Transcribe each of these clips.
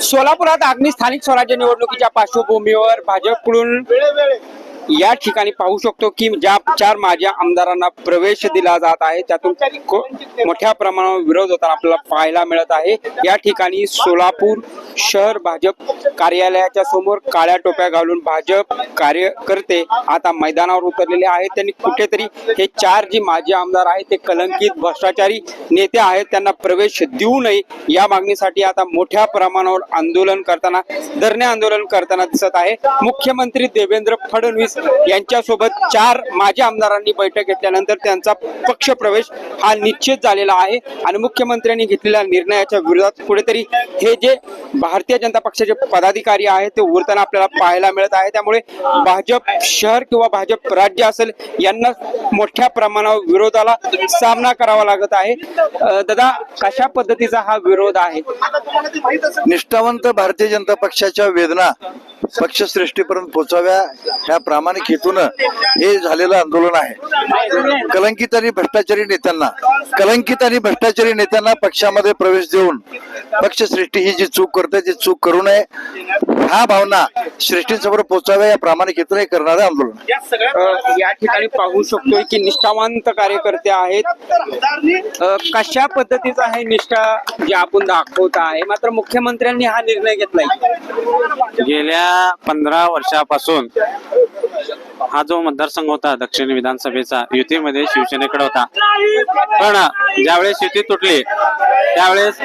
सोलापुरात आगामी स्थानिक स्वराज्य निवडणुकीच्या पार्श्वभूमीवर भाजपकडून या ठिकाणी पाहू शकतो की ज्या चार माझ्या आमदारांना प्रवेश दिला जात आहे त्यातून मोठ्या प्रमाणावर विरोध होताना आपल्याला पाहायला मिळत आहे. या ठिकाणी सोलापूर शहर भाजप कार्यालयाच्या समोर काळ्या टोप्या घालून भाजप कार्यकर्ते आता मैदानावर उतरलेले आहेत. त्यांनी कुठेतरी हे चार जी माजी आमदार आहेत ते कलंकित भ्रष्टाचारी नेते आहेत त्यांना प्रवेश देऊ नये या मागणीसाठी आता मोठ्या प्रमाणावर आंदोलन करताना धरणे आंदोलन करताना दिसत आहे. मुख्यमंत्री देवेंद्र फडणवीस यांच्यासोबत चार माजी आमदारांनी बैठक घेतल्यानंतर त्यांचा पक्ष प्रवेश हा निश्चित झालेला आहे. आणि मुख्यमंत्र्यांनी घेतलेल्या निर्णयाच्या विरोधात कुठेतरी हे जे भारतीय जनता पक्षाचे पदाधिकारी आहेत ते उरताना आपल्याला पाहायला मिळत आहे. त्यामुळे भाजप शहर किंवा भाजप राज्य असेल यांना मोठ्या प्रमाणावर विरोधाला सामना करावा लागत आहे. दादा कशा पद्धतीचा हा विरोध आहे? निष्ठावंत भारतीय जनता पक्षाच्या वेदना पक्षश्रेष्ठीपर्यंत पोहोचाव्या ह्या प्रामाणिक हेतून हे झालेलं आंदोलन आहे. कलंकित आणि भ्रष्टाचारी नेत्यांना कलंकित आणि भ्रष्टाचारी नेत्यांना पक्षामध्ये प्रवेश देऊन पक्षश्रेष्ठी ही जी चूक करते ती चूक करू नये. ह्या भावना श्रेष्ठींसमोर पोहोचाव्या या प्रामाणिक हेतून करणारे आंदोलन. या ठिकाणी पाहू शकतोय की निष्ठावंत कार्यकर्ते आहेत. अं, कशा पद्धतीचा आहे निष्ठा जे आपण दाखवत आहे? मात्र मुख्यमंत्र्यांनी हा निर्णय घेतलाय. गेल्या पंधरा वर्षापासून हा जो मतदारसंघ होता दक्षिण विधानसभेचा युतीमध्ये शिवसेनेकडे होता. पण ज्यावेळेस युती तुटली त्यावेळेस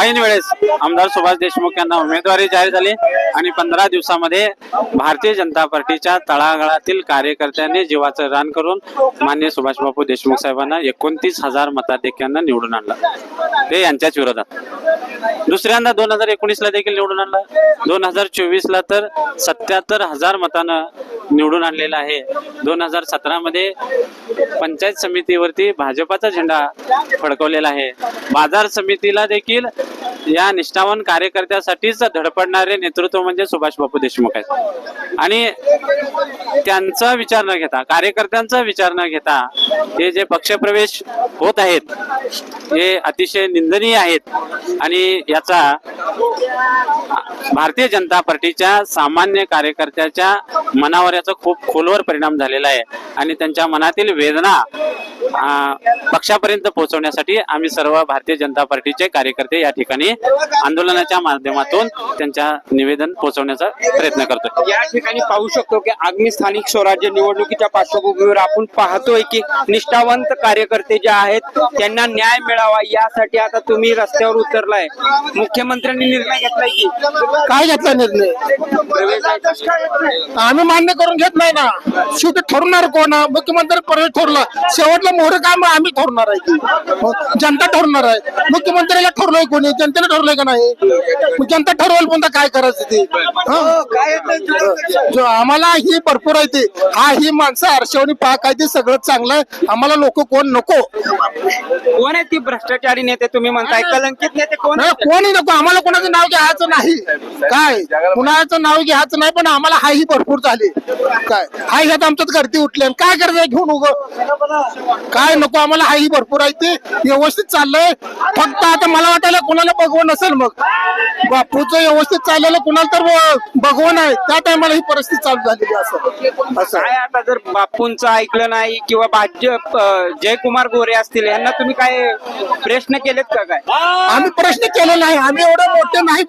ऐन वेळेस आमदार सुभाष देशमुख यांना उमेदवारी जाहीर झाली आणि पंधरा दिवसामध्ये भारतीय जनता पार्टीच्या तळागाळातील कार्यकर्त्यांनी जीवाचं रान करून मान्य सुभाष बापू देशमुख साहेबांना एकोणतीस हजार मताधिक्यांना निवडून आणलं. ते यांच्याच विरोधात. दुसऱ्यांदा दोन हजार एकोणीस ला देखील निवडून आणलं. दोन हजार चोवीस ला तर सत्याहत्तर हजार मतानं निवडून आणलेलं आहे. दोन हजार सतरा मध्ये पंचायत समितीवरती भाजपाचा झेंडा फडकवलेला आहे. बाजार समितीला देखील या निष्ठावान कार्यकर्त्यासाठीच धडपडणारे नेतृत्व म्हणजे सुभाष बापू देशमुख आहेत. आणि त्यांचा विचार न घेता कार्यकर्त्यांचा विचार न घेता हे जे पक्षप्रवेश होत आहेत हे अतिशय निंदनीय आहेत. आणि याचा भारतीय जनता पार्टीच्या सामान्य कार्यकर्त्याच्या मनावर याचा खूप खोलवर परिणाम झालेला आहे. आणि त्यांच्या मनातील वेदना पक्षापर्यंत पोहोचवण्यासाठी आम्ही सर्व भारतीय जनता पार्टीचे कार्यकर्ते या ठिकाणी आंदोलनाच्या माध्यमातून त्यांच्या निवेदन पोहोचवण्याचा प्रयत्न करतोय. या ठिकाणी पाहू शकतो की आगामी स्थानिक स्वराज्य निवडणुकीच्या पार्श्वभूमीवर आपण पाहतोय की निष्ठावंत कार्यकर्ते जे आहेत त्यांना न्याय मिळावा यासाठी आता तुम्ही रस्त्यावर उतरलाय. मुख्यमंत्र्यांनी निर्णय घेतलाय की? काय घेतला निर्णय? आम्ही मान्य करून घेत नाही ना. शेवटी ठरवणार कोण? हा? मुख्यमंत्री प्रवेश ठरला. शेवटला मोहर काम आम्ही ठरवणार आहे जनता ठरवणार आहे. मुख्यमंत्र्याला ठरलोय कोणी? जनतेने ठरवलंय का नाही? मग जनता ठरवल पण काय करायचं ते? हं? जो आम्हाला ही भरपूर आहे ते. हा ही माणसं हर्षवणी पाक आहे ते सगळं चांगलं आहे. आम्हाला लोक कोण नको? कोण आहे ती भ्रष्टाचारी नेते तुम्ही म्हणताय? कलंकित नेते कोण नाही, आहेत? कोणी नको. आम्हाला कोणाचं नाव घ्यायचं नाही. काय? कुणाचं नाव घ्यायचं नाही पण आम्हाला हाही भरपूर झाली. काय? हाय ह्यात आमच्यात गर्दी उठली आणि काय करायचं घेऊन उग? काय नको? आम्हाला हाही भरपूर आहे ते. व्यवस्थित चाललंय. फक्त आता मला वाटायला कोणाला बघवण नसेल मग. बापूचं व्यवस्थित चाललेलं कुणाला तर बघवण आहे त्या टायमाला ही परिस्थिती चालू झालेली असं. असं काय आता जर बापूंचं ऐकलं नाही किंवा भाजप अं, जयकुमार गोरे असतील यांना तुम्ही काय प्रश्न केलेत का काय? आम्ही प्रश्न केले नाही. आम्ही एवढे मोठे नाही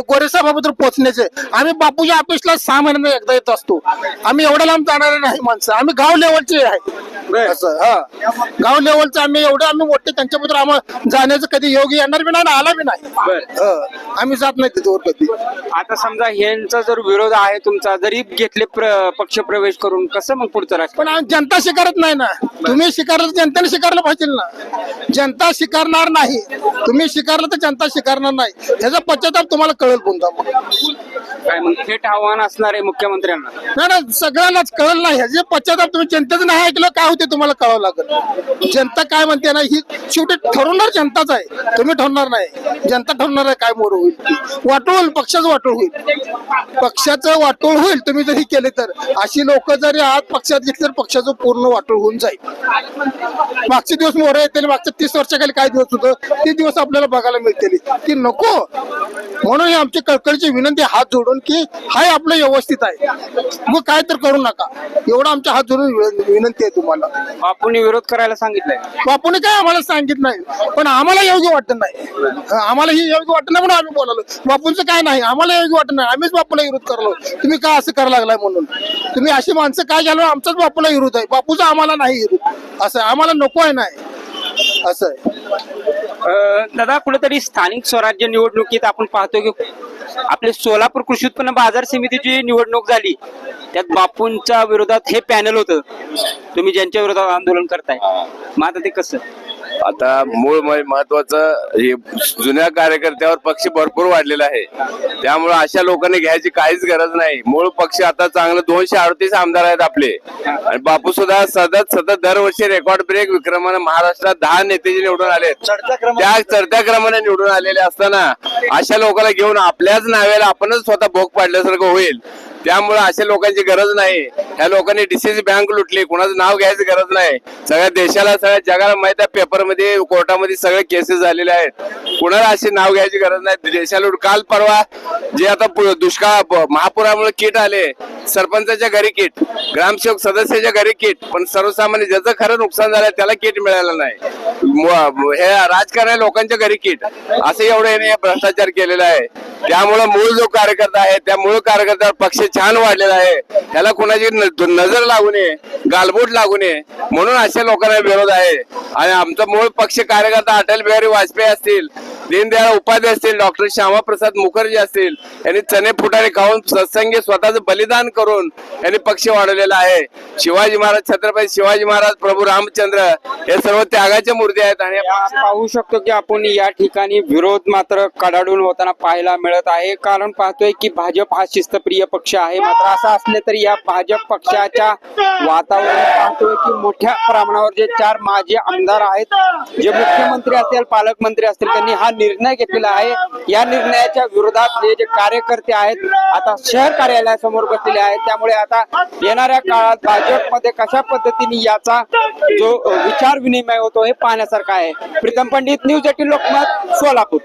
गोरे साहेबाबद्दल पोहोचण्याचे आम्ही बापूच्या ऑफिसला सहा महिन्याने एकदा येत असतो. आम्ही एवढ्या लांब जाणारे नाही माणसं. आम्ही गाव लेवलचे आहे. असं हा. गाव लेवलचं आम्ही एवढं आम्ही मोठे त्यांच्याबद्दल आम्हाला जाण्याचं कधी योग येणार बी नाही आणि आला बी नाही. हं. आम्ही जात नाही तिथवर कधी आता समजा यांचा जर विरोध आहे तुमचा जरी घेतले प्र- पक्ष प्रवेश करून कसं मग पुढचं राजकारण? पण आम- जनता स्वीकारत नाही ना. तुम्ही स्वीकारलं तर जनतेने स्वीकारलं पाहिजे ना. जनता स्वीकारणार नाही. तुम्ही स्वीकारलं तर जनता स्वीकारणार नाही. ह्याचा पश्चाताप तुम्हाला कळेल कोणता मग काय मग थेट आव्हान असणार आहे मुख्यमंत्र्यांना? नाही ना सगळ्यांना कळेलच कळलं नाही ह्याचे पश्चाताप तुम्ही जनतेचं नाही ऐकलं काय होते तुम्हाला कळावं लागेल? जनता काय म्हणते ना ही शेवटी ठरवणार जनताच आहे. तुम्ही ठरवणार नाही. जनता ठरवणार आहे काय मोर? होईल होईल पक्षाचं वाटोळ होईल. पक्षाचं वाटोळ होईल तुम्ही जर हे केले तर. अशी लोक जरी आज पक्षात घेतली तर पक्षाचं पूर्ण वाटोळ होऊन जाईल. मागचे दिवस मोरे येतील मागच्या तीस वर्षाखाली काय दिवस होतं ते दिवस आपल्याला बघायला मिळतील. की नको. म्हणून ही आमची कळकळीची विनंती हात जोडून की हाय आपलं व्यवस्थित आहे. मग काय तर करू नका. एवढं आमच्या हात जोडून विन- विनंती आहे तुम्हाला. बापूंनी विरोध करायला सांगितलंय. बापूने काय आम्हाला सांगित नाही पण आम्हाला योग्य वाटत नाही. आम्हाला ही योग्य वाटत नाही म्हणून आम्ही बोलालो. बापूंचं काय नाही आम्हाला योग्य वाटत नाही. आम्हीच बापूला विरोध करलो तुम्ही का असं करायला लागलाय म्हणून? तुम्ही अशी माणसं काय घ्यालो आमचाच बापूला विरोध आहे. बापूचा आम्हाला नाही विरोध. असं आम्हाला नको आहे नाही. असं आहे. दादा कुठेतरी स्थानिक स्वराज्य निवडणुकीत आपण पाहतो की आपले सोलापूर कृषी उत्पन्न बाजार समितीची निवडणूक झाली. त्यात बापूंच्या विरोधात हे पॅनल होतं. तुम्ही ज्यांच्या विरोधात आंदोलन करताय. मग आता ते कसं? आता मूळ महत्वाचं हे जुन्या कार्यकर्त्यावर पक्ष भरपूर वाढलेला आहे. त्यामुळे अशा लोकांनी घ्यायची काहीच गरज नाही. मूळ पक्ष आता चांगलं दोनशे अडतीस आमदार आहेत आपले. आणि बापू सुद्धा सतत सतत दरवर्षी रेकॉर्ड ब्रेक विक्रमाने महाराष्ट्रात दहा नेते जे निवडून आले त्या चढत्या क्रमाने निवडून आलेले असताना अशा लोकांना घेऊन आपल्याच नावेला आपणच स्वतः भोग पाडल्यासारखं होईल. त्यामुळे अशा लोकांची गरज नाही. ह्या लोकांनी डिसीज बँक लुटली कुणाचं नाव घ्यायची गरज नाही. सगळ्या देशाला सगळ्या जगाला माहीत आहे पेपरमध्ये कोर्टामध्ये सगळे केसेस झालेले आहेत. कुणाला असे नाव घ्यायची गरज नाही. देशाला काल परवा जे आता दुष्काळ महापुरामुळे किट आले. सरपंचाच्या घरी किट ग्रामसेवक सदस्याच्या घरी किट पण सर्वसामान्य ज्याचं खरं नुकसान झालंय त्याला किट मिळालं नाही. हे राजकारण लोकांच्या घरी किट असं एवढं याने भ्रष्टाचार केलेला आहे. त्यामुळे मूळ जो कार्यकर्ता आहे त्या मूळ कार्यकर्त्यावर पक्षाची छान वाढलेला आहे. त्याला कोणाची नजर लागू नये गालबोट लागू नये म्हणून अशा लोकांना विरोध आहे. आणि आमचा मूळ पक्ष कार्यकर्ता अटल बिहारी वाजपेयी असतील दीनदयाळ उपाध्याय असतील डॉक्टर श्यामाप्रसाद मुखर्जी असतील यांनी चणे फुटाने खाऊन सत्संगी स्वतःचं बलिदान करून यांनी पक्ष वाढवलेला आहे. शिवाजी महाराज छत्रपती शिवाजी महाराज प्रभू रामचंद्र हे सर्व त्यागाच्या मूर्ती आहेत आणि पाहू शकतो की आपण या ठिकाणी विरोध मात्र कडाडून होताना पाहायला मिळत आहे. कारण पाहतोय की भाजप हा शिस्तप्रिय पक्ष आहे. मात्र असं असले तरी या भाजप पक्षाच्या वातावरण पाहतोय की मोठ्या प्रमाणावर जे चार माजी आमदार आहेत जे मुख्यमंत्री असतील पालकमंत्री असतील त्यांनी हा निर्णय घेतलेला आहे. या निर्णयाच्या विरोधात जे जे कार्यकर्ते आहेत आता शहर कार्यालयासमोर बसलेले आहेत. त्यामुळे आता येणाऱ्या काळात भाजपमध्ये कशा पद्धतीने याचा जो विचार विनिमय होतो हे पाहण्यासारखा आहे. Pritam Pandit news eighteen Lokmat Solapur.